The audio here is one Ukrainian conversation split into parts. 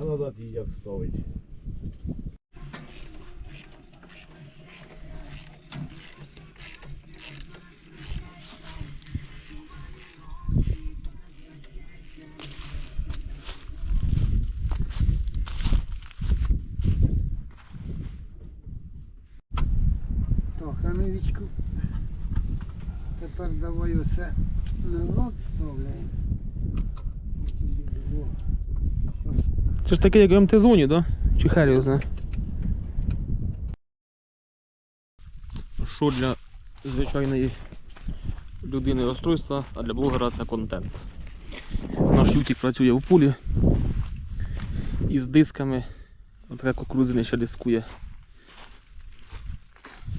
А назад її як ставить. Так, а ми. Тепер давай оце назад Це ж таке, як в МТ-зоні, да? Чи знає? Що для звичайної людини розстройства, а для блогера це контент. Наш ютік працює в полі із дисками. Отака кукурузина ще дискує.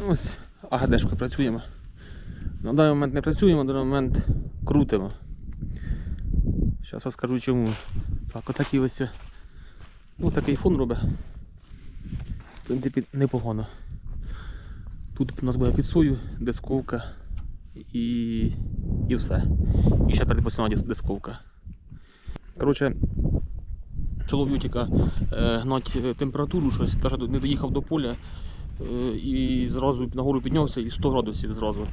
Ось, АГДшкою працюємо. На даний момент не працюємо, на даний момент крутимо. Зараз розкажу чому. Так, отакий ось. Ну, такий фон робить. В принципі, непогано. Тут у нас буде під сою, дисковка і, і все. І ще передпосна дисковка. Коротше, чолов'ютіка е, гнать е, температуру, щось, навіть не доїхав до поля е, і зразу нагору піднявся і 100 градусів зразу.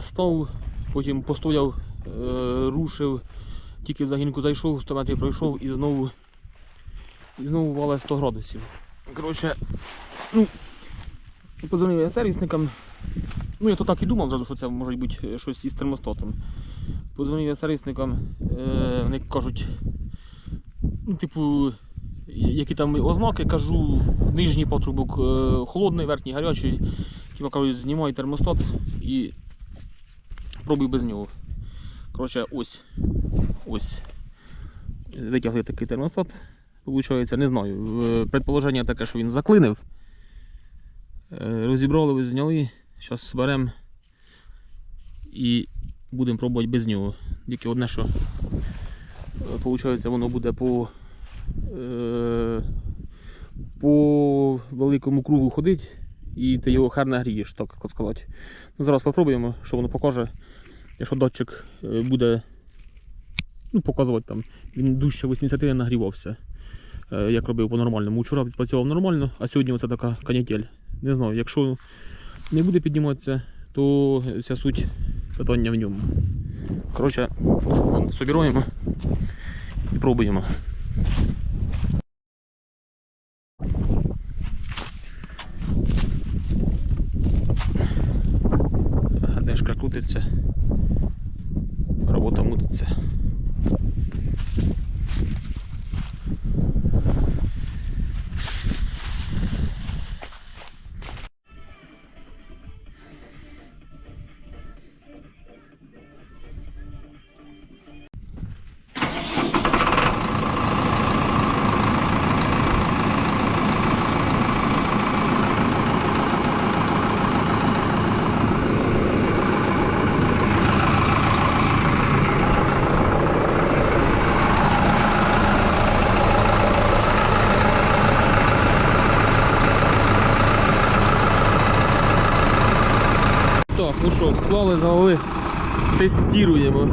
Став, потім постояв, рушив, тільки в загінку зайшов, 100 метрів пройшов і знову і знову вале 100 градусів. Коротше, ну, позвонив я сервісникам. Ну, я то так і думав зразу, що це може бути е, щось із термостатом. Позвонив я сервісникам, е, вони кажуть, ну, типу, які там ознаки, кажу, нижній патрубок е, холодний, верхній гарячий. Типу кажуть, знімай термостат і пробуй без нього. Коротше, ось. Ось. Витягли такий термостат. Получається, не знаю. Е, Предположення таке, що він заклинив. Е, Розібрали, зняли. Зараз зберемо і будемо пробувати без нього. Тільки одне, що виходить, воно буде по, е, по великому кругу ходити і ти його хер нагрієш, так сказати. Ну, зараз спробуємо, що воно покаже. Якщо датчик е, буде ну, показувати там, він дужче 80 не нагрівався е, як робив по-нормальному. Вчора відпрацював нормально, а сьогодні оце така канітель. Не знаю, якщо не буде підніматися, то вся суть питання в ньому. Коротше, собираємо і пробуємо. Гадешка крутиться, ну що, склали, завели, тестуємо.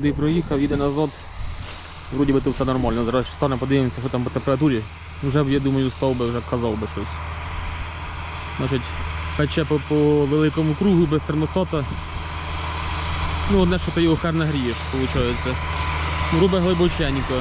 Туди проїхав, їде назад. Вроді би то все нормально. Зараз стане подивимося, що там по температурі. Вже б, я думаю, став би, вже казав би щось. Значить, пече по, по великому кругу без термостата. Ну, одне, що ти його хер нагрієш, виходить. Грубе глибоченько.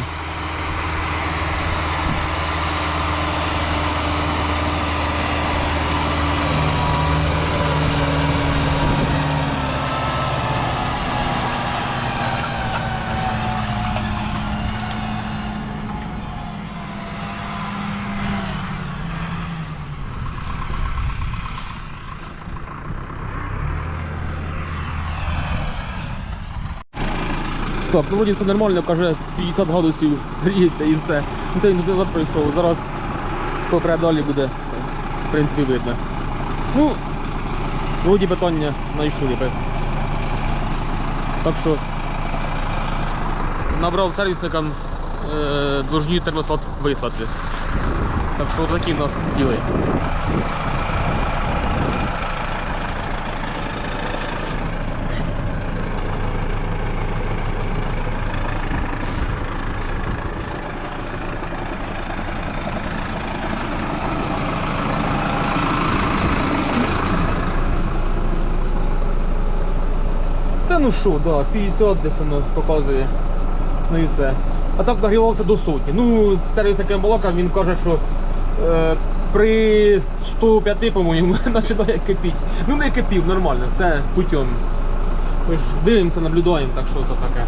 Так, ну вроді все нормально, каже 50 градусів гріється і все. Ну, Це він туди прийшов. Зараз поки далі буде, в принципі, видно. Ну, вроді питання знайшли. би. Так що набрав сервісникам е, должні термостат вислати. Так що такі в нас діли. Ну що, да, 50 десь воно показує. Ну і все. А так нагрівався до сотні. Ну, з сервісником балакав, він каже, що е, при 105, по-моєму, починає кипіти. Ну не кипів, нормально, все путем. Ми ж дивимося, наблюдаємо, так що то таке.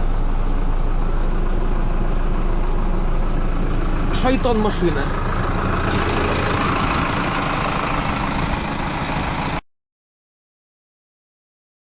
Шайтан машина.